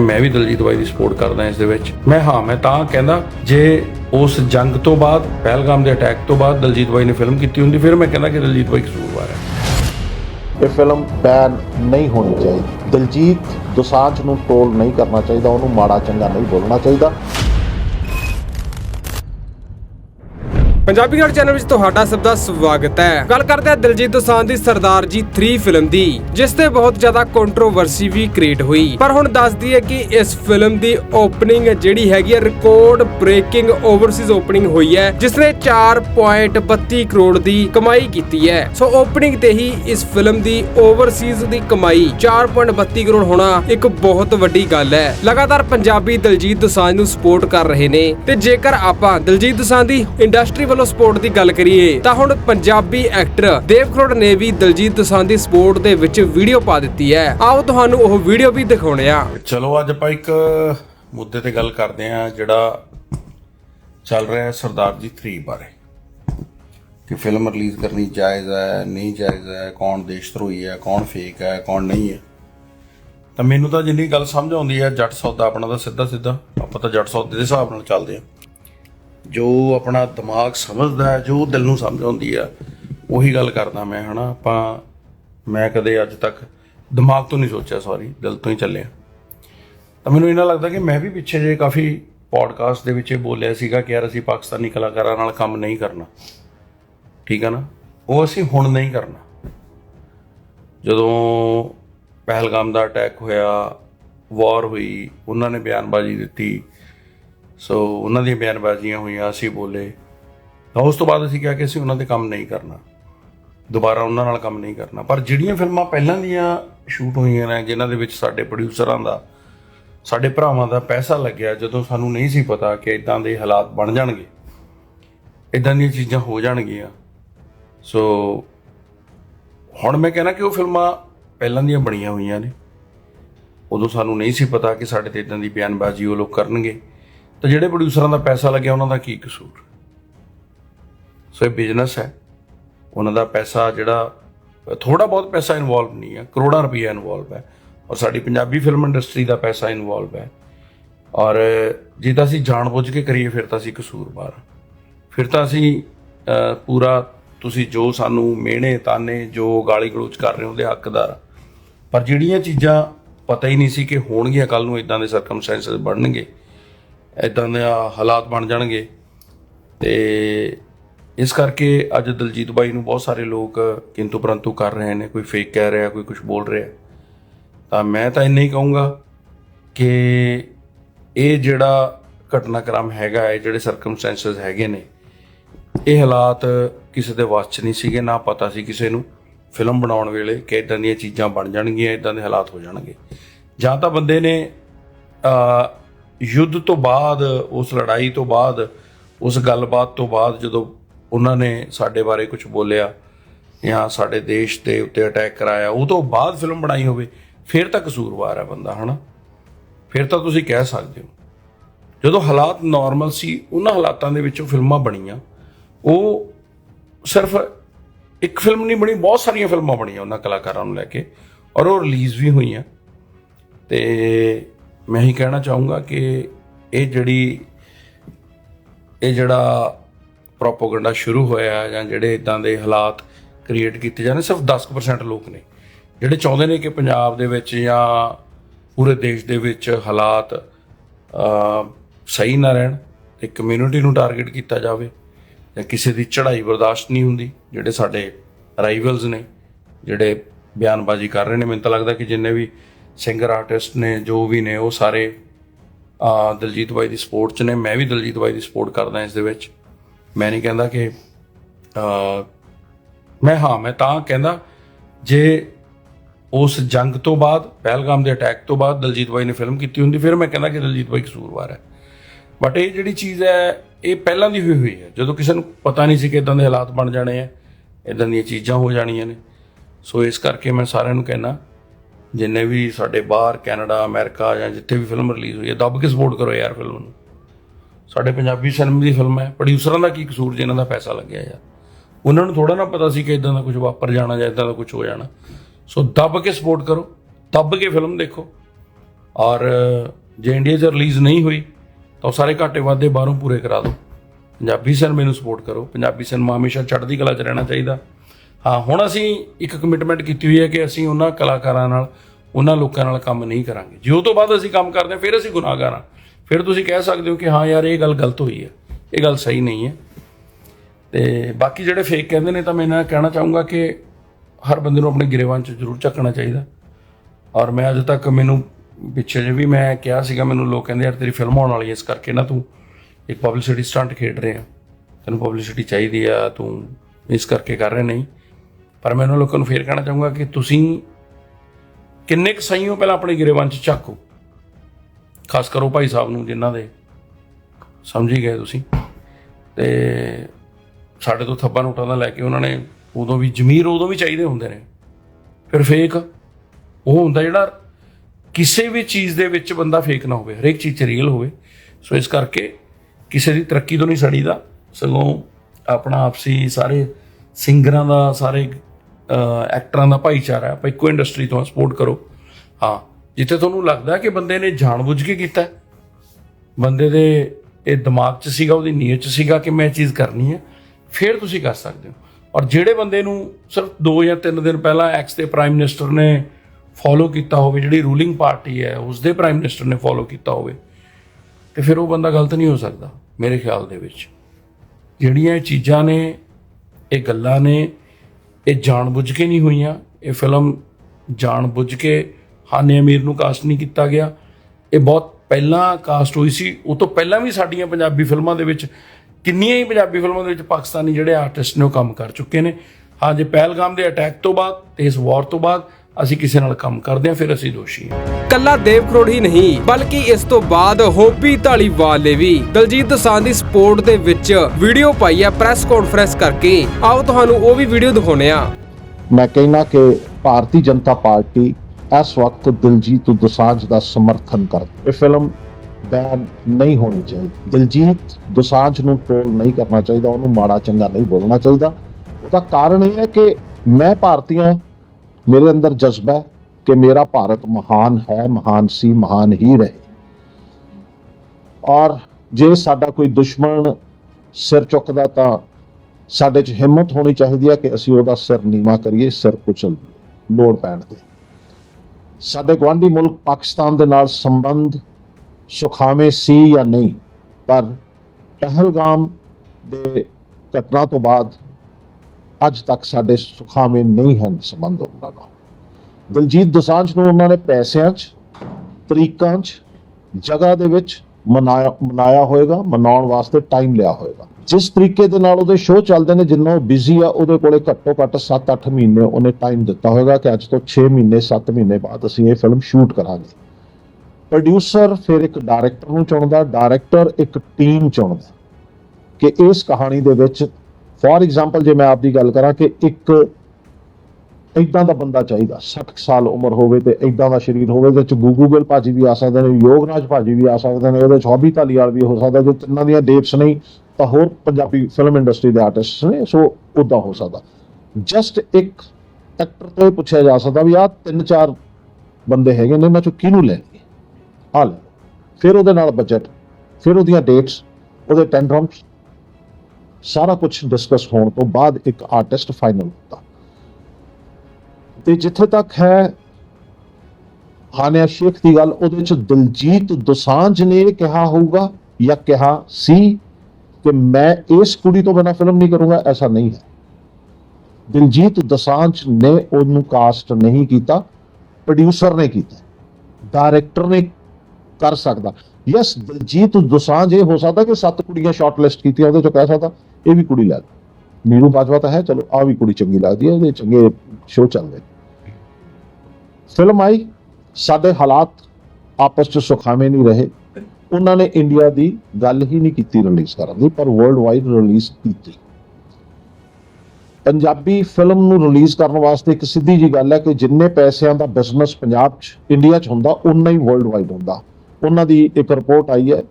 ਮੈਂ ਵੀ ਦਲਜੀਤ ਬਾਈ ਦੀ ਸਪੋਰਟ ਕਰਦਾ ਇਸ ਦੇ ਵਿੱਚ। ਮੈਂ ਹਾਂ, ਮੈਂ ਤਾਂ ਕਹਿੰਦਾ, ਜੇ ਉਸ ਜੰਗ ਤੋਂ ਬਾਅਦ, ਪਹਿਲਗਾਮ ਦੇ ਅਟੈਕ ਤੋਂ ਬਾਅਦ ਦਲਜੀਤ ਬਾਈ ਨੇ ਫਿਲਮ ਕੀਤੀ ਹੁੰਦੀ, ਫਿਰ ਮੈਂ ਕਹਿੰਦਾ ਕਿ ਦਲਜੀਤ ਬਾਈ ਕਸੂਰਵਾਰ ਹੈ। ਇਹ ਫਿਲਮ ਬੈਨ ਨਹੀਂ ਹੋਣੀ ਚਾਹੀਦੀ। ਦਿਲਜੀਤ ਦੋਸਾਂਝ ਨੂੰ ਟੋਲ ਨਹੀਂ ਕਰਨਾ ਚਾਹੀਦਾ, ਉਹਨੂੰ ਮਾੜਾ ਚੰਗਾ ਨਹੀਂ ਬੋਲਣਾ ਚਾਹੀਦਾ। ਪੰਜਾਬੀ ਗੜ ਚੈਨਲ ਵਿੱਚ ਤੁਹਾਡਾ ਸਭ ਦਾ ਸਵਾਗਤ ਹੈ। ਗੱਲ ਕਰਦੇ ਹਾਂ ਦਿਲਜੀਤ ਦੋਸਾਂਝ ਦੀ ਸਰਦਾਰ ਜੀ 3 ਫਿਲਮ ਦੀ, ਜਿਸ ਤੇ ਬਹੁਤ ਜ਼ਿਆਦਾ ਕੰਟਰੋਵਰਸੀ ਵੀ ਕ੍ਰੀਏਟ ਹੋਈ। ਪਰ ਹੁਣ ਦੱਸਦੀ ਹੈ ਕਿ ਇਸ ਫਿਲਮ ਦੀ ਓਪਨਿੰਗ ਜਿਹੜੀ ਹੈਗੀ ਹੈ ਰਿਕਾਰਡ ਬ੍ਰੇਕਿੰਗ ਓਵਰਸੀਜ਼ ਓਪਨਿੰਗ ਹੋਈ ਹੈ ਜਿਸ ਨੇ 4.32 ਕਰੋੜ ਦੀ ਕਮਾਈ ਕੀਤੀ ਹੈ। ਸੋ ਓਪਨਿੰਗ ਤੇ ਹੀ ਇਸ ਫਿਲਮ ਦੀ ਓਵਰਸੀਜ਼ ਦੀ ਕਮਾਈ 4.32 ਕਰੋੜ ਹੋਣਾ ਇੱਕ ਬਹੁਤ ਵੱਡੀ ਗੱਲ ਹੈ। ਲਗਾਤਾਰ ਪੰਜਾਬੀ ਦਿਲਜੀਤ ਦੋਸਾਂਝ ਨੂੰ ਸਪੋਰਟ ਕਰ ਰਹੇ ਨੇ। ਤੇ ਜੇਕਰ ਆਪਾਂ ਦਿਲਜੀਤ ਦੋਸਾਂਝ ਦੀ ਇੰਡਸਟਰੀ ਵੱਲੋਂ ਸਪੋਰਟ ਦੀ ਗੱਲ ਕਰੀਏ ਤਾਂ ਹੁਣ ਪੰਜਾਬੀ ਐਕਟਰ ਦੇਵ ਖਰੋੜ ਨੇ ਵੀ ਦਿਲਜੀਤ ਦੋਸਾਂਝ ਦੀ ਸਪੋਰਟ ਦੇ ਵਿੱਚ ਵੀਡੀਓ ਪਾ ਦਿੱਤੀ ਹੈ। ਆਓ ਤੁਹਾਨੂੰ ਉਹ ਵੀਡੀਓ ਵੀ ਦਿਖਾਉਣੇ ਆ ਚਲੋ, ਅੱਜ ਆਪਾਂ ਇੱਕ ਮੁੱਦੇ ਤੇ ਗੱਲ ਕਰਦੇ ਹਾਂ, ਜਿਹੜਾ ਚੱਲ ਰਿਹਾ ਹੈ ਸਰਦਾਰ ਜੀ 3 ਬਾਰੇ। ਕਿ ਫਿਲਮ ਰਿਲੀਜ਼ ਕਰਨੀ ਜਾਇਜ਼ ਹੈ, ਨਹੀਂ ਜਾਇਜ਼ ਹੈ, ਕੌਣ ਦੇਸ਼ ਹੈ ਕੌਣ ਫੇਕ ਹੈ, ਕੌਣ ਨਹੀਂ ਹੈ। ਤਾਂ ਮੈਨੂੰ ਤਾਂ ਜਿੰਨੀ ਗੱਲ ਸਮਝ ਆਉਂਦੀ ਹੈ, ਜੱਟ ਸੌਦਾ ਆਪਣਾ ਤਾਂ ਸਿੱਧਾ ਸਿੱਧਾ ਆਪਾਂ ਤਾਂ ਜੱਟ ਸੌਦੇ ਦੇ ਹਿਸਾਬ ਨਾਲ ਚੱਲਦੇ ਹਾਂ। ਜੋ ਆਪਣਾ ਦਿਮਾਗ ਸਮਝਦਾ ਜੋ ਦਿਲ ਨੂੰ ਸਮਝ ਆਉਂਦੀ ਆ, ਉਹੀ ਗੱਲ ਕਰਦਾ ਮੈਂ, ਹਨਾ? ਆਪਾਂ, ਮੈਂ ਕਦੇ ਅੱਜ ਤੱਕ ਦਿਮਾਗ ਤੋਂ ਨਹੀਂ ਸੋਚਿਆ ਸੌਰੀ ਦਿਲ ਤੋਂ ਹੀ ਚੱਲਿਆ। ਤਾਂ ਮੈਨੂੰ ਇਹਨਾਂ ਲੱਗਦਾ ਕਿ ਮੈਂ ਵੀ ਪਿੱਛੇ ਜੇ ਕਾਫੀ ਪੋਡਕਾਸਟ ਦੇ ਵਿੱਚ ਇਹ ਬੋਲਿਆ ਸੀਗਾ ਕਿ ਯਾਰ ਅਸੀਂ ਪਾਕਿਸਤਾਨੀ ਕਲਾਕਾਰਾਂ ਨਾਲ ਕੰਮ ਨਹੀਂ ਕਰਨਾ। ਠੀਕ ਹੈ ਨਾ? ਉਹ ਅਸੀਂ ਹੁਣ ਨਹੀਂ ਕਰਨਾ। ਜਦੋਂ ਪਹਿਲਗਾਮ ਦਾ ਅਟੈਕ ਹੋਇਆ ਵਾਰ ਹੋਈ, ਉਹਨਾਂ ਨੇ ਬਿਆਨਬਾਜ਼ੀ ਦਿੱਤੀ ਸੋ ਉਹਨਾਂ ਦੀਆਂ ਬਿਆਨਬਾਜ਼ੀਆਂ ਹੋਈਆਂ, ਅਸੀਂ ਬੋਲੇ। ਤਾਂ ਉਸ ਤੋਂ ਬਾਅਦ ਅਸੀਂ ਕਿਹਾ ਕਿ ਅਸੀਂ ਉਹਨਾਂ ਤੇ ਕੰਮ ਨਹੀਂ ਕਰਨਾ। ਦੁਬਾਰਾ ਉਹਨਾਂ ਨਾਲ ਕੰਮ ਨਹੀਂ ਕਰਨਾ। ਪਰ ਜਿਹੜੀਆਂ ਫਿਲਮਾਂ ਪਹਿਲਾਂ ਦੀਆਂ ਸ਼ੂਟ ਹੋਈਆਂ ਨੇ, ਜਿਨ੍ਹਾਂ ਦੇ ਵਿੱਚ ਸਾਡੇ ਪ੍ਰੋਡਿਊਸਰਾਂ ਦਾ, ਸਾਡੇ ਭਰਾਵਾਂ ਦਾ ਪੈਸਾ ਲੱਗਿਆ, ਜਦੋਂ ਸਾਨੂੰ ਨਹੀਂ ਸੀ ਪਤਾ ਕਿ ਇਦਾਂ ਦੇ ਹਾਲਾਤ ਬਣ ਜਾਣਗੇ। ਇਦਾਂ ਦੀਆਂ ਚੀਜ਼ਾਂ ਹੋ ਜਾਣਗੀਆਂ। ਸੋ ਹੁਣ ਮੈਂ ਕਹਿਣਾ ਕਿ ਉਹ ਫਿਲਮਾਂ ਪਹਿਲਾਂ ਦੀਆਂ ਬਣੀਆਂ ਹੋਈਆਂ ਨੇ। ਉਦੋਂ ਸਾਨੂੰ ਨਹੀਂ ਸੀ ਪਤਾ ਕਿ ਸਾਡੇ ਤੇ ਇਦਾਂ ਦੀ ਬਿਆਨਬਾਜ਼ੀ ਉਹ ਲੋਕ ਕਰਨਗੇ। ਤਾਂ ਜਿਹੜੇ ਪ੍ਰੋਡਿਊਸਰਾਂ ਦਾ ਪੈਸਾ ਲੱਗਿਆ, ਉਹਨਾਂ ਦਾ ਕੀ ਕਸੂਰ? ਸੋ ਇਹ ਬਿਜ਼ਨਸ ਹੈ। ਉਹਨਾਂ ਦਾ ਪੈਸਾ ਜਿਹੜਾ ਥੋੜਾ ਬਹੁਤ ਪੈਸਾ ਇਨਵੋਲਵ ਨਹੀਂ ਹੈ। ਕਰੋੜਾਂ ਰੁਪਈਆ ਇਨਵੋਲਵ ਹੈ। ਔਰ ਸਾਡੀ ਪੰਜਾਬੀ ਫਿਲਮ ਇੰਡਸਟਰੀ ਦਾ ਪੈਸਾ ਇਨਵੋਲਵ ਹੈ। ਔਰ ਜੇ ਤਾਂ ਅਸੀਂ ਜਾਣਬੁੱਝ ਕੇ ਕਰੀਏ, ਫਿਰ ਤਾਂ ਅਸੀਂ ਕਸੂਰਵਾਰ ਹਾਂ। ਫਿਰ ਤਾਂ ਅਸੀਂ ਪੂਰਾ ਤੁਸੀਂ ਜੋ ਸਾਨੂੰ ਮਿਹਣੇ, ਤਾਨੇ, ਜੋ ਗਾਲੀ ਗਲੋਚ ਕਰ ਰਹੇ ਹੋ, ਉਹਦੇ ਹੱਕਦਾਰ ਪਰ ਜਿਹੜੀਆਂ ਚੀਜ਼ਾਂ ਪਤਾ ਹੀ ਨਹੀਂ ਸੀ ਕਿ ਹੋਣਗੀਆਂ ਕੱਲ ਨੂੰ ਇਦਾਂ ਦੇ ਸਰਕਮਸਟੈਂਸਸ ਬਣਨਗੇ ਇਦਾਂ ਦੇ ਹਾਲਾਤ ਬਣ ਜਾਣਗੇ। ਤੇ ਇਸ ਕਰਕੇ ਅੱਜ ਦਲਜੀਤ ਬਾਈ ਨੂੰ ਬਹੁਤ ਸਾਰੇ ਲੋਕ ਕਿੰਤੂ ਪਰੰਤੂ ਕਰ ਰਹੇ ਨੇ, ਕੋਈ ਫੇਕ ਕਹਿ ਰਿਹਾ, ਕੋਈ ਕੁਝ ਬੋਲ ਰਿਹਾ। ਤਾਂ ਮੈਂ ਤਾਂ ਇੰਨਾ ਹੀ ਕਹੂੰਗਾ ਕਿ ਇਹ ਜਿਹੜਾ ਘਟਨਾਕ੍ਰਮ ਹੈਗਾ ਹੈ ਜਿਹੜੇ ਸਰਕਮਸਟੈਂਸਸ ਹੈਗੇ ਨੇ, ਇਹ ਹਾਲਾਤ ਕਿਸੇ ਦੇ ਵੱਸ 'ਚ ਨਹੀਂ ਸੀਗੇ, ਨਾ ਪਤਾ ਸੀ ਕਿਸੇ ਨੂੰ। ਫਿਲਮ ਬਣਾਉਣ ਵੇਲੇ ਕਿ ਇਦਾਂ ਦੀਆਂ ਚੀਜ਼ਾਂ ਬਣ ਜਾਣਗੀਆਂ ਇਦਾਂ ਦੇ ਹਾਲਾਤ ਹੋ ਜਾਣਗੇ। ਜਾਂ ਤਾਂ ਬੰਦੇ ਨੇ ਯੁੱਧ ਤੋਂ ਬਾਅਦ, ਉਸ ਲੜਾਈ ਤੋਂ ਬਾਅਦ, ਉਸ ਗੱਲਬਾਤ ਤੋਂ ਬਾਅਦ ਜਦੋਂ ਉਹਨਾਂ ਨੇ ਸਾਡੇ ਬਾਰੇ ਕੁਝ ਬੋਲਿਆ ਜਾਂ ਸਾਡੇ ਦੇਸ਼ ਦੇ ਉੱਤੇ ਅਟੈਕ ਕਰਾਇਆ, ਉਹ ਤੋਂ ਬਾਅਦ ਫਿਲਮ ਬਣਾਈ ਹੋਵੇ, ਫਿਰ ਤਾਂ ਕਸੂਰਵਾਰ ਹੈ ਬੰਦਾ, ਹਨਾ? ਫਿਰ ਤਾਂ ਤੁਸੀਂ ਕਹਿ ਸਕਦੇ ਹੋ। ਜਦੋਂ ਹਾਲਾਤ ਨਾਰਮਲ ਸੀ, ਉਹਨਾਂ ਹਾਲਾਤਾਂ ਦੇ ਵਿੱਚੋਂ ਫਿਲਮਾਂ ਬਣੀਆਂ, ਉਹ ਸਿਰਫ ਇੱਕ ਫਿਲਮ ਨਹੀਂ ਬਣੀ, ਬਹੁਤ ਸਾਰੀਆਂ ਫਿਲਮਾਂ ਬਣੀਆਂ ਉਹਨਾਂ ਕਲਾਕਾਰਾਂ ਨੂੰ ਲੈ ਕੇ, ਔਰ ਉਹ ਰਿਲੀਜ਼ ਵੀ ਹੋਈਆਂ। ਤੇ ਮੈਂ ਹੀ ਕਹਿਣਾ ਚਾਹੂੰਗਾ ਕਿ ਇਹ ਜਿਹੜੀ, ਇਹ ਜਿਹੜਾ ਪ੍ਰੋਪਗੈਂਡਾ ਸ਼ੁਰੂ ਹੋਇਆ ਜਾਂ ਜਿਹੜੇ ਇਦਾਂ ਦੇ ਹਾਲਾਤ ਕ੍ਰੀਏਟ ਕੀਤੇ ਜਾਂਦੇ ਸਿਰਫ 10% ਲੋਕ ਨੇ, ਜਿਹੜੇ ਚਾਹੁੰਦੇ ਨੇ ਕਿ ਪੰਜਾਬ ਦੇ ਵਿੱਚ ਜਾਂ ਪੂਰੇ ਦੇਸ਼ ਦੇ ਵਿੱਚ ਹਾਲਾਤ ਸਹੀ ਨਾ ਰਹਿਣ ਤੇ ਕਮਿਊਨਿਟੀ ਨੂੰ ਟਾਰਗੇਟ ਕੀਤਾ ਜਾਵੇ ਜਾਂ ਕਿਸੇ ਦੀ ਚੜ੍ਹਾਈ ਬਰਦਾਸ਼ਤ ਨਹੀਂ ਹੁੰਦੀ, ਜਿਹੜੇ ਸਾਡੇ ਰਾਈਵਲਸ ਨੇ, ਜਿਹੜੇ ਬਿਆਨਬਾਜ਼ੀ ਕਰ ਰਹੇ ਨੇ, ਮੈਨੂੰ ਤਾਂ ਲੱਗਦਾ ਕਿ ਜਿੰਨੇ ਵੀ ਸਿੰਗਰ ਆਰਟਿਸਟ ਨੇ, ਜੋ ਵੀ ਨੇ, ਉਹ ਸਾਰੇ ਦਲਜੀਤ ਬਾਈ ਦੀ ਸਪੋਰਟ 'ਚ ਨੇ। ਮੈਂ ਵੀ ਦਲਜੀਤ ਬਾਈ ਦੀ ਸਪੋਰਟ ਕਰਦਾ ਇਸ ਦੇ ਵਿੱਚ। ਮੈਂ ਨਹੀਂ ਕਹਿੰਦਾ ਕਿ ਮੈਂ ਹਾਂ, ਮੈਂ ਤਾਂ ਕਹਿੰਦਾ, ਜੇ ਉਸ ਜੰਗ ਤੋਂ ਬਾਅਦ, ਪਹਿਲਗਾਮ ਦੇ ਅਟੈਕ ਤੋਂ ਬਾਅਦ ਦਲਜੀਤ ਬਾਈ ਨੇ ਫਿਲਮ ਕੀਤੀ ਹੁੰਦੀ, ਫਿਰ ਮੈਂ ਕਹਿੰਦਾ ਕਿ ਦਲਜੀਤ ਬਾਈ ਕਸੂਰਵਾਰ ਹੈ। ਬਟ ਇਹ ਜਿਹੜੀ ਚੀਜ਼ ਹੈ, ਇਹ ਪਹਿਲਾਂ ਦੀ ਹੋਈ ਹੋਈ ਹੈ। ਜਦੋਂ ਕਿਸੇ ਨੂੰ ਪਤਾ ਨਹੀਂ ਸੀ ਕਿ ਇਦਾਂ ਦੇ ਹਾਲਾਤ ਬਣ ਜਾਣੇ ਆ ਇਦਾਂ ਦੀਆਂ ਚੀਜ਼ਾਂ ਹੋ ਜਾਣੀਆਂ ਨੇ। ਸੋ ਇਸ ਕਰਕੇ ਮੈਂ ਸਾਰਿਆਂ ਨੂੰ ਕਹਿਣਾ ਜਿੰਨੇ ਵੀ ਸਾਡੇ ਬਾਹਰ ਕੈਨੇਡਾ, ਅਮਰੀਕਾ ਜਾਂ ਜਿੱਥੇ ਵੀ ਫਿਲਮ ਰਿਲੀਜ਼ ਹੋਈ ਹੈ, ਦੱਬ ਕੇ ਸਪੋਰਟ ਕਰੋ ਯਾਰ ਫਿਲਮ ਨੂੰ। ਸਾਡੇ ਪੰਜਾਬੀ ਸਿਨੇਮੇ ਦੀ ਫਿਲਮ ਹੈ ਪ੍ਰੋਡਿਊਸਰਾਂ ਦਾ ਕੀ ਕਸੂਰ ਜਿਨ੍ਹਾਂ ਦਾ ਪੈਸਾ ਲੱਗਿਆ ਯਾਰ? ਉਹਨਾਂ ਨੂੰ ਥੋੜਾ ਨਾ ਪਤਾ ਸੀ ਕਿ ਇਦਾਂ ਦਾ ਕੁਝ ਵਾਪਰ ਜਾਣਾ ਜਾਂ ਇਦਾਂ ਦਾ ਕੁਝ ਹੋ ਜਾਣਾ। ਸੋ ਦੱਬ ਕੇ ਸਪੋਰਟ ਕਰੋ, ਦੱਬ ਕੇ ਫਿਲਮ ਦੇਖੋ। ਔਰ, ਜੇ ਇੰਡੀਆ 'ਚ ਰਿਲੀਜ਼ ਨਹੀਂ ਹੋਈ, ਤਾਂ ਉਹ ਸਾਰੇ ਘਾਟੇ ਵਾਧੇ ਬਾਹਰੋਂ ਪੂਰੇ ਕਰਾ ਦਿਓ। ਪੰਜਾਬੀ ਸਿਨੇਮੇ ਨੂੰ ਸਪੋਰਟ ਕਰੋ। ਪੰਜਾਬੀ ਸਿਨੇਮਾ ਹਮੇਸ਼ਾ ਚੜ੍ਹਦੀ ਕਲਾ 'ਚ ਰਹਿਣਾ ਚਾਹੀਦਾ। ਹਾਂ, ਹੁਣ ਅਸੀਂ ਇੱਕ ਕਮਿਟਮੈਂਟ ਕੀਤੀ ਹੋਈ ਹੈ ਕਿ ਅਸੀਂ ਉਹਨਾਂ ਕਲਾਕਾਰਾਂ ਨਾਲ, ਉਹਨਾਂ ਲੋਕਾਂ ਨਾਲ ਕੰਮ ਨਹੀਂ ਕਰਾਂਗੇ। ਜੇ ਉਹ ਤੋਂ ਬਾਅਦ ਅਸੀਂ ਕੰਮ ਕਰਦੇ ਹਾਂ, ਫਿਰ ਅਸੀਂ ਗੁਨਾਹਗਾਰ ਹਾਂ। ਫਿਰ ਤੁਸੀਂ ਕਹਿ ਸਕਦੇ ਹੋ ਕਿ ਹਾਂ ਯਾਰ, ਇਹ ਗੱਲ ਗਲਤ ਹੋਈ ਹੈ। ਇਹ ਗੱਲ ਸਹੀ ਨਹੀਂ ਹੈ। ਤੇ ਬਾਕੀ ਜਿਹੜੇ ਫੇਕ ਕਹਿੰਦੇ ਨੇ, ਤਾਂ ਮੈਂ ਇਹਨਾਂ ਕਹਿਣਾ ਚਾਹੂੰਗਾ ਕਿ ਹਰ ਬੰਦੇ ਨੂੰ ਆਪਣੇ ਗਿਰੇਵਾਨ 'ਚ ਜ਼ਰੂਰ ਚੱਕਣਾ ਚਾਹੀਦਾ। ਔਰ ਮੈਂ ਅੱਜ ਤੱਕ ਮੈਨੂੰ ਪਿੱਛੇ ਜੇ ਵੀ ਮੈਂ ਕਿਹਾ ਸੀਗਾ, ਮੈਨੂੰ ਲੋਕ ਕਹਿੰਦੇ, ਯਾਰ, ਤੇਰੀ ਫਿਲਮ ਆਉਣ ਵਾਲੀ ਹੈ, ਇਸ ਕਰਕੇ ਨਾ ਤੂੰ ਇੱਕ ਪਬਲਿਸਿਟੀ ਸਟੰਟ ਖੇਡ ਰਿਹਾ। ਤੈਨੂੰ ਪਬਲਿਸਿਟੀ ਚਾਹੀਦੀ ਆ, ਤੂੰ ਇਸ ਕਰਕੇ ਕਰ ਰਿਹਾ, ਨਹੀਂ। ਪਰ ਮੈਂ ਉਹਨਾਂ ਲੋਕਾਂ ਨੂੰ ਫੇਰ ਕਹਿਣਾ ਚਾਹੂੰਗਾ ਕਿ ਤੁਸੀਂ ਕਿੰਨੇ ਕੁ ਸਹੀ ਹੋ ਪਹਿਲਾਂ ਆਪਣੇ ਗਿਰੇਵਾਨ 'ਚ ਝਾਕੋ ਖਾਸ ਕਰੋ ਭਾਈ ਸਾਹਿਬ ਨੂੰ, ਜਿਨ੍ਹਾਂ ਦੇ ਸਮਝੀ ਗਏ ਤੁਸੀਂ। ਤੇ ਸਾਡੇ ਤੋਂ ਥੱਬਾ ਨੋਟਾਂ ਦਾ ਲੈ ਕੇ ਉਹਨਾਂ ਨੇ ਉਦੋਂ ਵੀ ਜ਼ਮੀਰ ਉਦੋਂ ਵੀ ਚਾਹੀਦੇ ਹੁੰਦੇ ਨੇ। ਫਿਰ ਫੇਕ, ਉਹ ਹੁੰਦਾ ਜਿਹੜਾ ਕਿਸੇ ਵੀ ਚੀਜ਼ ਦੇ ਵਿੱਚ ਬੰਦਾ ਫੇਕ ਨਾ ਹੋਵੇ, ਹਰੇਕ ਚੀਜ਼ 'ਚ ਰੀਅਲ ਹੋਵੇ। ਸੋ ਇਸ ਕਰਕੇ ਕਿਸੇ ਦੀ ਤਰੱਕੀ ਤੋਂ ਨਹੀਂ ਸੜੀਦਾ। ਸਗੋਂ ਆਪਣਾ ਆਪਸੀ ਸਾਰੇ ਸਿੰਗਰਾਂ ਦਾ, ਸਾਰੇ ਐਕਟਰਾਂ ਦਾ ਭਾਈਚਾਰਾ ਹੈ, ਆਪਾਂ ਇੱਕੋ ਇੰਡਸਟਰੀ ਤੋਂ ਸਪੋਰਟ ਕਰੋ। ਹਾਂ ਜਿੱਥੇ ਤੁਹਾਨੂੰ ਲੱਗਦਾ ਕਿ ਬੰਦੇ ਨੇ ਜਾਣਬੁੱਝ ਕੇ ਕੀਤਾ ਬੰਦੇ ਦੇ ਇਹ ਦਿਮਾਗ 'ਚ ਸੀਗਾ ਉਹਦੀ ਨੀਅਤ 'ਚ ਸੀਗਾ ਕਿ ਮੈਂ ਇਹ ਚੀਜ਼ ਕਰਨੀ ਹੈ ਫਿਰ ਤੁਸੀਂ ਕਰ ਸਕਦੇ ਹੋ। ਔਰ ਜਿਹੜੇ ਬੰਦੇ ਨੂੰ ਸਿਰਫ 2 ਜਾਂ 3 ਦਿਨ ਪਹਿਲਾਂ ਐਕਸ ਦੇ ਪ੍ਰਾਈਮ ਮਿਨਿਸਟਰ ਨੇ ਫੋਲੋ ਕੀਤਾ ਹੋਵੇ ਜਿਹੜੀ ਰੂਲਿੰਗ ਪਾਰਟੀ ਹੈ ਉਸ ਦੇ ਪ੍ਰਾਈਮ ਮਿਨਿਸਟਰ ਨੇ ਫੋਲੋ ਕੀਤਾ ਹੋਵੇ ਤੇ ਫਿਰ ਉਹ ਬੰਦਾ ਗਲਤ ਨਹੀਂ ਹੋ ਸਕਦਾ ਮੇਰੇ ਖਿਆਲ ਦੇ ਵਿੱਚ। ਜਿਹੜੀਆਂ ਇਹ ਚੀਜ਼ਾਂ ਨੇ ਇਹ ਗੱਲਾਂ ਨੇ ਇਹ ਜਾਣਬੁੱਝ ਕੇ ਨਹੀਂ ਹੋਈਆਂ। ਇਹ ਫਿਲਮ ਜਾਣਬੁੱਝ ਕੇ ਹਾਨੇ ਅਮੀਰ ਨੂੰ ਕਾਸਟ ਨਹੀਂ ਕੀਤਾ ਗਿਆ। ਇਹ ਬਹੁਤ ਪਹਿਲਾਂ ਕਾਸਟ ਹੋਈ ਸੀ। ਉਹ ਤੋਂ ਪਹਿਲਾਂ ਵੀ ਸਾਡੀਆਂ ਪੰਜਾਬੀ ਫਿਲਮਾਂ ਦੇ ਵਿੱਚ, ਕਿੰਨੀਆਂ ਹੀ ਪੰਜਾਬੀ ਫਿਲਮਾਂ ਦੇ ਵਿੱਚ ਪਾਕਿਸਤਾਨੀ ਜਿਹੜੇ ਆਰਟਿਸਟ ਨੇ ਉਹ ਕੰਮ ਕਰ ਚੁੱਕੇ ਨੇ। ਹਾਂ, ਜੇ ਪਹਿਲਗਾਮ ਦੇ ਅਟੈਕ ਤੋਂ ਬਾਅਦ ਤੇ ਇਸ ਵਾਰ ਤੋਂ ਬਾਅਦ ਅਸੀਂ ਕਿਸੇ ਨਾਲ ਕੰਮ ਕਰਦੇ ਹਾਂ ਫਿਰ ਅਸੀਂ ਦੋਸ਼ੀ ਹਾਂ। ਕੱਲਾ ਦੇਵ ਕਰੋੜ ਹੀ ਨਹੀਂ ਬਲਕਿ ਇਸ ਤੋਂ ਬਾਅਦ ਹੋਪੀ ਢਾਲੀਵਾਲ ਨੇ ਵੀ। ਦਲਜੀਤ ਦੋਸਾਂਝ ਦੀ ਸਪੋਰਟ ਦੇ ਵਿੱਚ ਵੀਡੀਓ ਪਾਈ ਹੈ ਪ੍ਰੈਸ ਕਾਨਫਰੰਸ ਕਰਕੇ। ਆਓ ਤੁਹਾਨੂੰ ਉਹ ਵੀ ਵੀਡੀਓ ਦਿਖਾਉਨੇ ਆ ਮੈਂ ਕਹਿਣਾ ਕਿ ਭਾਰਤੀ ਜਨਤਾ ਪਾਰਟੀ ਇਸ ਵਕਤ ਦਿਲਜੀਤ ਦੋਸਾਂਝ ਦਾ ਸਮਰਥਨ ਕਰਦੀ ਇਹ ਫਿਲਮ ਬੈਨ ਨਹੀਂ ਹੋਣੀ ਚਾਹੀਦੀ। ਦਿਲਜੀਤ ਦੋਸਾਂਝ ਨੂੰ ਟ੍ਰੋਲ ਨਹੀਂ ਕਰਨਾ ਚਾਹੀਦਾ ਉਹਨੂੰ ਮਾੜਾ ਚੰਗਾ ਨਹੀਂ ਬੋਲਣਾ ਚਾਹੀਦਾ। ਉਹਦਾ ਕਾਰਨ ਇਹ ਹੈ ਕਿ ਮੈਂ ਭਾਰਤੀ ਹਾਂ ਮੇਰੇ ਅੰਦਰ ਜਜ਼ਬਾ ਹੈ ਕਿ ਮੇਰਾ ਭਾਰਤ ਮਹਾਨ ਹੈ, ਮਹਾਨ ਸੀ, ਮਹਾਨ ਹੀ ਰਹੇ। ਔਰ ਜੇ ਸਾਡਾ ਕੋਈ ਦੁਸ਼ਮਣ ਸਿਰ ਚੁੱਕਦਾ ਤਾਂ ਸਾਡੇ 'ਚ ਹਿੰਮਤ ਹੋਣੀ ਚਾਹੀਦੀ ਹੈ ਕਿ ਅਸੀਂ ਉਹਦਾ ਸਿਰ ਨੀਵਾ ਕਰੀਏ, ਸਿਰ ਕੁਚਲ ਲੋੜ ਪੈਣ ਤੇ। ਸਾਡੇ ਗਵਾਂਢੀ ਮੁਲਕ ਪਾਕਿਸਤਾਨ ਦੇ ਨਾਲ ਸੰਬੰਧ ਸੁਖਾਵੇਂ ਸੀ ਜਾਂ ਨਹੀਂ, ਪਰ ਪਹਿਲਗਾਮ ਦੇ ਘਟਨਾ ਤੋਂ ਬਾਅਦ ਅੱਜ ਤੱਕ ਸਾਡੇ ਸੁਖਾਵੇਂ ਨਹੀਂ ਹਨ ਸੰਬੰਧ ਉਹਨਾਂ ਦਾ। ਦਲਜੀਤ ਦੋਸਾਂਝ ਨੂੰ ਉਹਨਾਂ ਨੇ ਪੈਸਿਆਂ 'ਚ, ਤਰੀਕਾਂ 'ਚ, ਜਗ੍ਹਾ ਦੇ ਵਿੱਚ ਮਨਾਇਆ ਮਨਾਇਆ ਹੋਏਗਾ, ਮਨਾਉਣ ਵਾਸਤੇ ਟਾਈਮ ਲਿਆ ਹੋਏਗਾ। ਜਿਸ ਤਰੀਕੇ ਦੇ ਨਾਲ ਉਹਦੇ ਸ਼ੋਅ ਚੱਲਦੇ ਨੇ, ਜਿੰਨਾ ਉਹ ਬਿਜ਼ੀ ਆ, ਉਹਦੇ ਕੋਲੇ ਘੱਟੋ ਘੱਟ 7-8 ਮਹੀਨੇ ਉਹਨੇ ਟਾਈਮ ਦਿੱਤਾ ਹੋਏਗਾ ਕਿ ਅੱਜ ਤੋਂ 6 ਮਹੀਨੇ 7 ਮਹੀਨੇ ਬਾਅਦ ਅਸੀਂ ਇਹ ਫਿਲਮ ਸ਼ੂਟ ਕਰਾਂਗੇ। ਪ੍ਰੋਡਿਊਸਰ ਫਿਰ ਇੱਕ ਡਾਇਰੈਕਟਰ ਨੂੰ ਚੁਣਦਾ ਡਾਇਰੈਕਟਰ ਇੱਕ ਟੀਮ ਚੁਣਦਾ ਕਿ ਇਸ ਕਹਾਣੀ ਦੇ ਵਿੱਚ ਫੋਰ ਐਗਜ਼ਾਮਪਲ ਜੇ ਮੈਂ ਆਪ ਦੀ ਗੱਲ ਕਰਾਂ ਕਿ ਇੱਕ ਇਦਾਂ ਦਾ ਬੰਦਾ ਚਾਹੀਦਾ 60 ਕੁ ਸਾਲ ਉਮਰ ਹੋਵੇ ਤੇ ਇਦਾਂ ਦਾ ਸਰੀਰ ਹੋਵੇ ਤੇ ਚ ਗੂਗੂ ਗਿੱਲ ਭਾਜੀ ਵੀ ਆ ਸਕਦੇ ਨੇ, ਯੋਗਰਾਜ ਭਾਜੀ ਵੀ ਆ ਸਕਦੇ ਨੇ, ਉਹਦੇ ਚ ਹੌਬੀ ਧਾਲੀਵਾਲ ਵੀ ਹੋ ਸਕਦਾ, ਜੇ ਤਿੰਨਾਂ ਦੀਆਂ ਡੇਟਸ ਨਹੀਂ, ਤਾਂ ਹੋਰ ਪੰਜਾਬੀ ਫਿਲਮ ਇੰਡਸਟਰੀ ਦੇ ਆਰਟਿਸਟ ਨੇ, ਸੋ ਉਦਾਂ ਹੋ ਸਕਦਾ। ਜਸਟ ਇੱਕ ਐਕਟਰ ਤੋਂ ਇਹ ਪੁੱਛਿਆ ਜਾ ਸਕਦਾ ਵੀ ਆਹ ਤਿੰਨ ਚਾਰ ਬੰਦੇ ਹੈਗੇ ਨੇ ਇਹਨਾਂ ਚੋਂ ਕਿਹਨੂੰ ਲੈਣਗੇ ਆ ਲੈ ਫਿਰ ਉਹਦੇ ਨਾਲ ਬਜਟ ਫਿਰ ਉਹਦੀਆਂ ਡੇਟਸ ਉਹਦੇ ਟੈਂਡਰਮਸ ਸਾਰਾ ਕੁਝ ਡਿਸਕਸ ਹੋਣ ਤੋਂ ਬਾਅਦ ਇੱਕ ਆਰਟਿਸਟ ਫਾਈਨਲ ਹੁੰਦਾ। ਤੇ ਜਿੱਥੇ ਤੱਕ ਹੈ, ਹਾਨਿਆ ਸ਼ੇਖ ਦੀ ਗੱਲ, ਉਹਦੇ ਚ ਦਿਲਜੀਤ ਦੋਸਾਂਝ ਨੇ ਕਿਹਾ ਹੋਊਗਾ ਜਾਂ ਕਿਹਾ ਸੀ ਕਿ ਮੈਂ ਇਸ ਕੁੜੀ ਤੋਂ ਬਿਨਾ ਫਿਲਮ ਨਹੀਂ ਕਰੂੰਗਾ, ਐਸਾ ਨਹੀਂ ਹੈ। ਦਿਲਜੀਤ ਦੋਸਾਂਝ ਨੇ ਉਹਨੂੰ ਕਾਸਟ ਨਹੀਂ ਕੀਤਾ ਪ੍ਰੋਡਿਊਸਰ ਨੇ ਕੀਤਾ ਡਾਇਰੈਕਟਰ ਨੇ ਕਰ ਸਕਦਾ। ਯਸ ਦਿਲਜੀਤ ਦੋਸਾਂਝ, ਇਹ ਹੋ ਸਕਦਾ ਕਿ ਸੱਤ ਕੁੜੀਆਂ ਸ਼ਾਰਟਲਿਸਟ ਕੀਤੀਆਂ, ਉਹਦੇ ਚੋਂ ਕਹਿ ਸਕਦਾ। ਇਹ ਵੀ ਕੁੜੀ ਲੈ ਨੀਰੂ ਬਾਜਵਾ ਤਾਂ ਹੈ, ਚਲੋ ਆ ਵੀ ਕੁੜੀ ਚੰਗੀ ਲੱਗਦੀ ਹੈ, ਇਹਦੇ ਚੰਗੇ ਸ਼ੋਅ ਚੱਲਦੇ ਫਿਲਮ ਆਈ, ਸਾਡੇ ਹਾਲਾਤ ਆਪਸ ਚ ਸੁਖਾਵੇਂ ਨਹੀਂ ਰਹੇ। ਉਹਨਾਂ ਨੇ ਇੰਡੀਆ ਦੀ ਗੱਲ ਹੀ ਨਹੀਂ ਕੀਤੀ ਰਿਲੀਜ਼ ਕਰਨ ਦੀ, ਪਰ ਵਰਲਡ ਵਾਈਡ ਰਿਲੀਜ਼ ਕੀਤੀ। ਪੰਜਾਬੀ ਫਿਲਮ ਨੂੰ ਰਿਲੀਜ਼ ਕਰਨ ਵਾਸਤੇ ਇੱਕ ਸਿੱਧੀ ਜੀ ਗੱਲ ਹੈ ਕਿ ਜਿੰਨੇ ਪੈਸਿਆਂ ਦਾ ਬਿਜ਼ਨਸ ਪੰਜਾਬ 'ਚ, ਇੰਡੀਆ 'ਚ ਹੁੰਦਾ ਉਨਾ ਹੀ ਵਰਲਡ ਵਾਈਡ ਹੁੰਦਾ। ਉਹਨਾਂ ਦੀ ਇੱਕ ਰਿਪੋਰਟ ਆਈ ਹੈ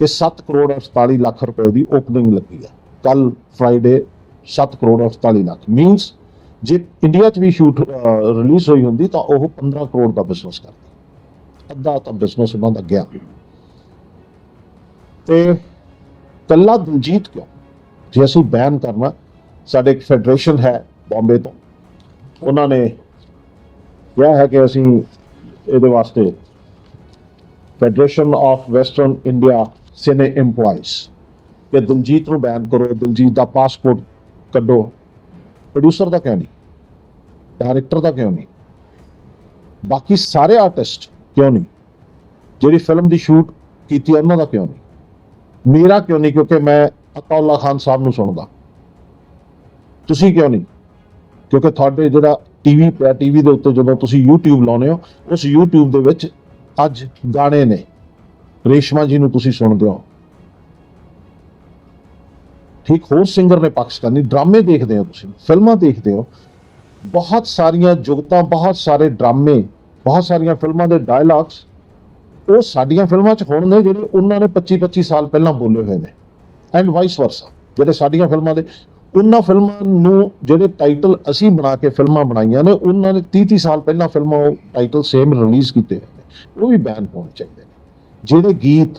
ਕਿ 7 ਕਰੋੜ 48 ਲੱਖ ਰੁਪਏ ਦੀ ਓਪਨਿੰਗ ਲੱਗੀ ਹੈ। ਕੱਲ ਫਰਾਈਡੇ 7 ਕਰੋੜ 48 ਲੱਖ। ਮੀਨਸ ਜੇ ਇੰਡੀਆ 'ਚ ਵੀ ਸ਼ੂਟ ਰਿਲੀਜ਼ ਹੋਈ ਹੁੰਦੀ ਤਾਂ ਉਹ 15 ਕਰੋੜ ਦਾ ਬਿਜ਼ਨਸ ਕਰਦੀ। ਅੱਧਾ ਤਾਂ ਬਿਜ਼ਨਸ ਉਹਨਾਂ ਦਾ ਗਿਆ ਤੇ ਕੱਲਾ ਦਲਜੀਤ ਕਿਉਂ? ਜੇ ਅਸੀਂ ਬੈਨ ਕਰਨਾ, ਸਾਡੇ ਇੱਕ ਫੈਡਰੇਸ਼ਨ ਹੈ ਬੰਬੇ ਤੋਂ। ਉਹਨਾਂ ਨੇ ਕਿਹਾ ਹੈ ਕਿ ਅਸੀਂ ਇਹਦੇ ਵਾਸਤੇ federation of western India cine EMPLOYEES ਕਿ ਦਿਲਜੀਤ ਨੂੰ ਬੈਨ ਕਰੋ, ਦਿਲਜੀਤ ਦਾ ਪਾਸਪੋਰਟ ਕੱਢੋ। ਪ੍ਰੋਡਿਊਸਰ ਦਾ ਕਿਉਂ ਨਹੀਂ? ਡਾਇਰੈਕਟਰ ਦਾ ਕਿਉਂ ਨਹੀਂ? ਬਾਕੀ ਸਾਰੇ ਆਰਟਿਸਟ ਕਿਉਂ ਨਹੀਂ? ਜਿਹੜੀ ਫਿਲਮ ਦੀ ਸ਼ੂਟ ਕੀਤੀ ਉਹਨਾਂ ਦਾ ਕਿਉਂ ਨਹੀਂ? ਮੇਰਾ ਕਿਉਂ ਨਹੀਂ? ਕਿਉਂਕਿ ਮੈਂ ਅਤਾਉਲਾ ਖਾਨ ਸਾਹਿਬ ਨੂੰ ਸੁਣਦਾ। ਤੁਸੀਂ ਕਿਉਂ ਨਹੀਂ? ਕਿਉਂਕਿ ਤੁਹਾਡੇ ਜਿਹੜਾ ਟੀਵੀ ਪਿਆ ਟੀਵੀ ਦੇ ਉੱਤੇ ਜਦੋਂ ਤੁਸੀਂ YouTube ਲਾਉਂਦੇ ਹੋ, ਉਸ YouTube ਦੇ ਵਿੱਚ ਅੱਜ ਗਾਣੇ ਨੇ। ਰੇਸ਼ਮਾ ਜੀ ਨੂੰ ਤੁਸੀਂ ਸੁਣਦੇ ਹੋ। ਠੀਕ, ਹੋਰ ਸਿੰਗਰ ਨੇ ਪਾਕਿਸਤਾਨੀ ਡਰਾਮੇ ਦੇਖਦੇ ਹੋ ਤੁਸੀਂ, ਫਿਲਮਾਂ ਦੇਖਦੇ ਹੋ, ਬਹੁਤ ਸਾਰੀਆਂ ਜੁਗਤਾਂ, ਬਹੁਤ ਸਾਰੇ ਡਰਾਮੇ, ਬਹੁਤ ਸਾਰੀਆਂ ਫਿਲਮਾਂ ਦੇ ਡਾਇਲੌਗਸ ਉਹ ਸਾਡੀਆਂ ਫਿਲਮਾਂ 'ਚ ਹੁਣ ਨੇ ਜਿਹੜੇ ਉਹਨਾਂ ਨੇ 25 25 ਸਾਲ ਪਹਿਲਾਂ ਬੋਲੇ ਹੋਏ ਨੇ ਐਂਡ ਵਾਈਸ ਵਰਸਾ ਜਿਹੜੇ ਸਾਡੀਆਂ ਫਿਲਮਾਂ ਦੇ, ਉਹਨਾਂ ਫਿਲਮਾਂ ਨੂੰ ਜਿਹੜੇ ਟਾਈਟਲ ਅਸੀਂ ਬਣਾ ਕੇ ਫਿਲਮਾਂ ਬਣਾਈਆਂ ਨੇ, ਉਹਨਾਂ ਨੇ 30 30 ਸਾਲ ਪਹਿਲਾਂ ਫਿਲਮਾਂ ਉਹ ਟਾਈਟਲ ਸੇਮ ਰਿਲੀਜ਼ ਕੀਤੇ ਹੋਏ ਨੇ, ਉਹ ਵੀ ਬੈਨ ਹੋਣੇ ਚਾਹੀਦੇ ਨੇ, ਜਿਹੜੇ ਗੀਤ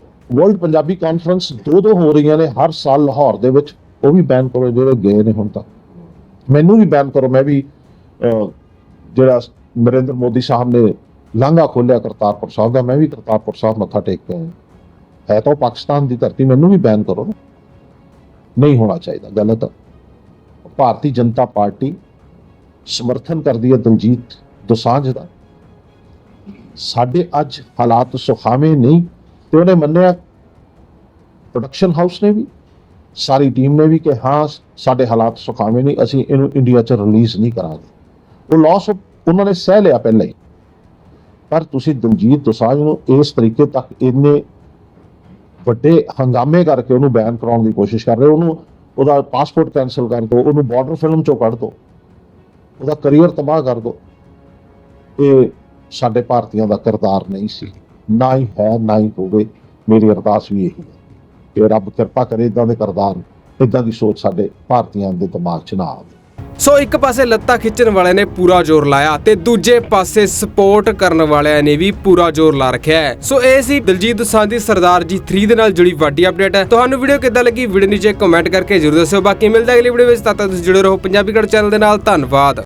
ਵਰਲਡ ਪੰਜਾਬੀ ਕਾਨਫਰੰਸ ਦੋ ਦੋ ਹੋ ਰਹੀਆਂ ਨੇ ਹਰ ਸਾਲ ਲਾਹੌਰ ਦੇ ਵਿੱਚ। ਉਹ ਵੀ ਬੈਨ ਕਰੋ, ਜਿਹੜੇ ਗਏ ਨੇ ਹੁਣ ਤੱਕ ਮੈਨੂੰ ਵੀ ਬੈਨ ਕਰੋ, ਮੈਂ ਵੀ ਜਿਹੜਾ ਨਰਿੰਦਰ ਮੋਦੀ ਸਾਹਿਬ ਨੇ ਲਾਂਘਾ ਖੋਲਿਆ ਕਰਤਾਰਪੁਰ ਸਾਹਿਬ ਦਾ, ਮੈਂ ਵੀ ਕਰਤਾਰਪੁਰ ਸਾਹਿਬ ਮੱਥਾ ਟੇਕ ਕੇ ਆਇਆ। ਹੈ ਤਾਂ ਉਹ ਪਾਕਿਸਤਾਨ ਦੀ ਧਰਤੀ, ਮੈਨੂੰ ਵੀ ਬੈਨ ਕਰੋ। ਨਹੀਂ ਹੋਣਾ ਚਾਹੀਦਾ, ਗਲਤ। ਭਾਰਤੀ ਜਨਤਾ ਪਾਰਟੀ ਸਮਰਥਨ ਕਰਦੀ ਹੈ ਦਲਜੀਤ ਦੋਸਾਂਝ ਦਾ। ਸਾਡੇ ਅੱਜ ਹਾਲਾਤ ਸੁਖਾਵੇਂ ਨਹੀਂ। ਤੇ ਉਹਨੇ ਮੰਨਿਆ ਪ੍ਰੋਡਕਸ਼ਨ ਹਾਊਸ ਨੇ ਵੀ, ਸਾਰੀ ਟੀਮ ਨੇ ਵੀ ਕਿ ਹਾਂ, ਸਾਡੇ ਹਾਲਾਤ ਸੁਖਾਵੇਂ ਨਹੀਂ, ਅਸੀਂ ਇਹਨੂੰ ਇੰਡੀਆ 'ਚ ਰਿਲੀਜ਼ ਨਹੀਂ ਕਰਾਂਗੇ। ਉਹ ਲਾਸ ਉਹਨਾਂ ਨੇ ਸਹਿ ਲਿਆ ਪਹਿਲਾਂ ਹੀ। ਪਰ ਤੁਸੀਂ ਦਲਜੀਤ ਦੋਸਾਂਝ ਨੂੰ ਇਸ ਤਰੀਕੇ ਤੱਕ ਇੰਨੇ ਵੱਡੇ ਹੰਗਾਮੇ ਕਰਕੇ ਉਹਨੂੰ ਬੈਨ ਕਰਾਉਣ ਦੀ ਕੋਸ਼ਿਸ਼ ਕਰ ਰਹੇ ਹੋ, ਉਹਨੂੰ ਉਹਦਾ ਪਾਸਪੋਰਟ ਕੈਨਸਲ ਕਰ ਦਿਓ, ਉਹਨੂੰ ਬਾਰਡਰ ਫਿਲਮ ਚੋਂ ਕੱਢ ਦਿਓ, ਉਹਦਾ ਕੈਰੀਅਰ ਤਬਾਹ ਕਰ ਦਿਓ, ਇਹ ਸਾਡੇ ਭਾਰਤੀਆਂ ਦਾ ਕਿਰਦਾਰ ਨਹੀਂ ਸੀ। ਨਾ ਹੀ ਹੈ, ਨਾ ਹੀ ਹੋਵੇ, ਮੇਰੀ ਅਰਦਾਸ ਵੀ ਇਹੀ ਹੈ ਕਿ ਰੱਬ ਕਿਰਪਾ ਕਰੇ ਇਦਾਂ ਦੇ ਕਿਰਦਾਰ ਇਦਾਂ ਦੀ ਸੋਚ ਸਾਡੇ ਭਾਰਤੀਆਂ ਦੇ ਦਿਮਾਗ 'ਚ ਨਾ ਆਵੇ। ਸੋ ਇੱਕ ਪਾਸੇ ਲੱਤਾਂ ਖਿੱਚਣ ਵਾਲਿਆਂ ਨੇ ਪੂਰਾ ਜ਼ੋਰ ਲਾਇਆ ਤੇ ਦੂਜੇ ਪਾਸੇ ਸਪੋਰਟ ਕਰਨ ਵਾਲਿਆਂ ਨੇ ਵੀ ਪੂਰਾ ਜ਼ੋਰ ਲਾ ਰੱਖਿਆ ਹੈ। ਸੋ ਇਹ ਸੀ ਦਿਲਜੀਤ ਦੋਸਾਂਝ ਦੀ ਸਰਦਾਰ ਜੀ 3 ਦੇ ਨਾਲ ਜੁੜੀ ਵੱਡੀ ਅਪਡੇਟ ਹੈ। ਤੁਹਾਨੂੰ ਵੀਡੀਓ ਕਿੱਦਾਂ ਲੱਗੀ? ਵੀਡੀਓ ਨੀਚੇ ਕਮੈਂਟ ਕਰਕੇ ਜ਼ਰੂਰ ਦੱਸਿਓ। ਬਾਕੀ ਮਿਲਦਾ ਅਗਲੀ ਵੀਡੀਓ ਵਿੱਚ, ਤਦ ਤੱਕ ਤੁਸੀਂ ਜੁੜੇ ਰਹੋ ਪੰਜਾਬੀ ਗੜ ਚੈਨਲ ਦੇ ਨਾਲ। ਧੰਨਵਾਦ।